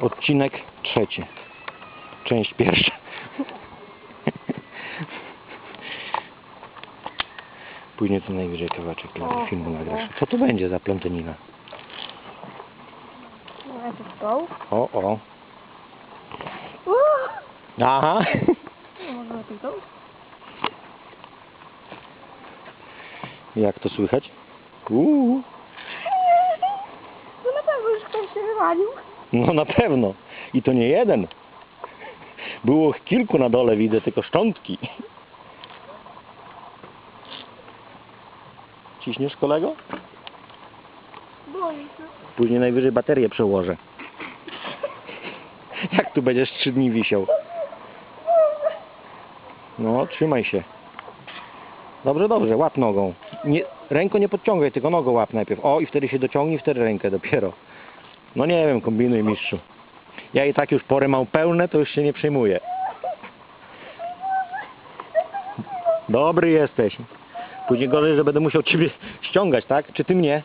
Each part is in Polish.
Odcinek trzeci. Część pierwsza. Później to najwyżej kawałeczek O, filmu nagrasz. Co to będzie za plątanina? No. O, o. Aha. No? Jak to słychać? Uuu. No na pewno już ktoś się wywalił. No na pewno. I to nie jeden. Było ich kilku na dole, widzę tylko szczątki. Ciśniesz kolego? Się. Później najwyżej baterię przełożę. Jak tu będziesz trzy dni wisiał? No, trzymaj się. Dobrze, dobrze, łap nogą. Nie, ręką nie podciągaj, tylko nogą łap najpierw. O, i wtedy się dociągnij, wtedy rękę dopiero. No nie wiem, kombinuj mistrzu. Ja i tak już porę mam pełne, to już się nie przejmuję. Dobry jesteś. Później gorzej, że będę musiał ciebie ściągać, tak? Czy ty mnie?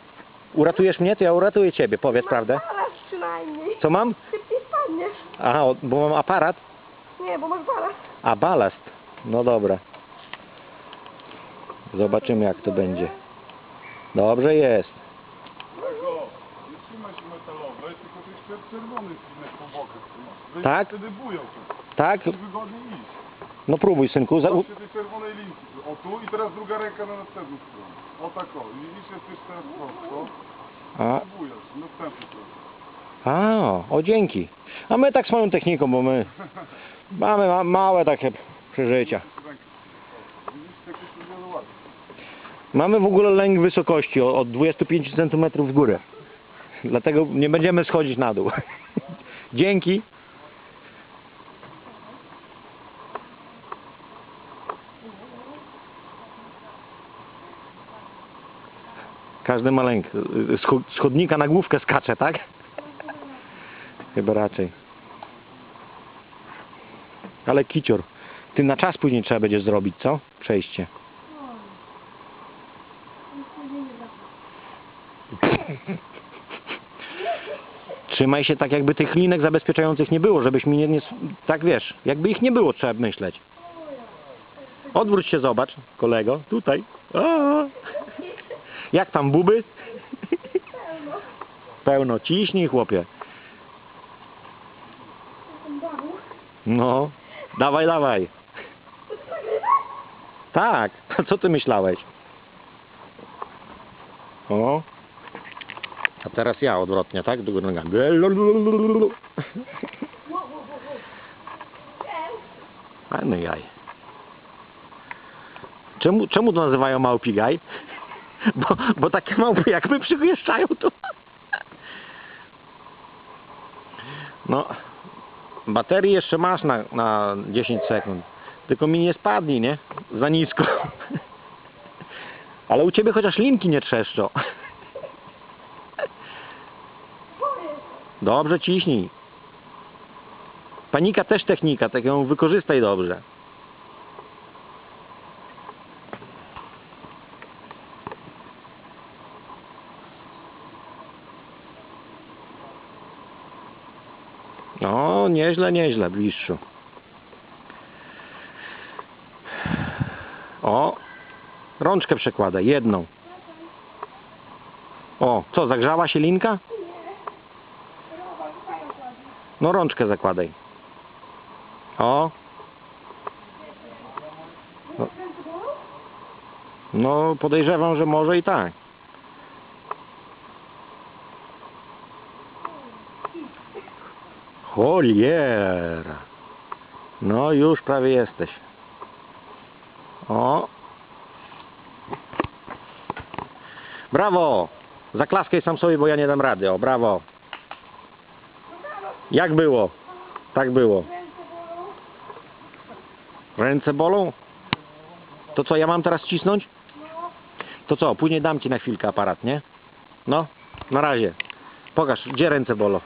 Uratujesz mnie, to ja uratuję ciebie, powiedz prawdę. Przynajmniej. Co mam? Szybciej spadniesz. Aha, o- bo mam aparat. Nie, bo masz balast. A, balast. No dobra. Zobaczymy jak to będzie. Dobrze jest. Tego, nie trzyma się metalowe, tylko to jest czer- czerwony finek po bokach. trzyma. Tak? Wtedy bują się. Tak? Wtedy wygodniej iść. No próbuj synku. Za... Zobaczcie tej czerwonej linki. O tu i teraz druga ręka na następną stronę. O tak o. I Widzisz, jesteś teraz prosto. A, Próbujesz. Następny krok. a, o dzięki. A my tak swoją techniką, bo my mamy ma małe takie przeżycia. Mamy w ogóle lęk wysokości od 25 cm w górę. Dlatego nie będziemy schodzić na dół. Dzięki. Każdy ma lęk. Z cho- z chodnika na główkę skacze, tak? Chyba raczej. Ale kicior. Ty na czas później trzeba będzie zrobić, co? Przejście. Trzymaj się tak, jakby tych linek zabezpieczających nie było, żebyś mi nie, nie... Tak wiesz, jakby ich nie było, trzeba myśleć. Odwróć się, zobacz, kolego, tutaj. Jak tam, buby? Pełno. Ciśnij, chłopie. No, dawaj, dawaj. Tak, co ty myślałeś? O. A teraz ja odwrotnie, tak? Do góry nogami. Fajny jaj. Czemu, czemu to nazywają małpi gaj? Bo, bo takie małpy jak my przyjeżdżają to... No, baterii jeszcze masz na, na 10 sekund. Tylko mi nie spadnij, nie? Za nisko. Ale u ciebie chociaż linki nie trzeszczą. Dobrze ciśnij. Panika też technika, tak ją wykorzystaj dobrze. No, nieźle, nieźle, bliższu. O, rączkę przekładaj, jedną. O, co, zagrzała się linka? No rączkę zakładaj. O. No, no podejrzewam, że może i tak. Choliera. No już prawie jesteś. O. Brawo! Zaklaskaj sam sobie, bo ja nie dam rady. O, brawo. Jak było? Tak było. Ręce bolą? To co, ja mam teraz cisnąć? To co, później dam ci na chwilkę aparat, nie? No, na razie. Pokaż, gdzie ręce bolą?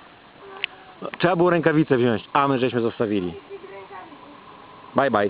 Trzeba było rękawice wziąć, a my żeśmy zostawili. Bye bye.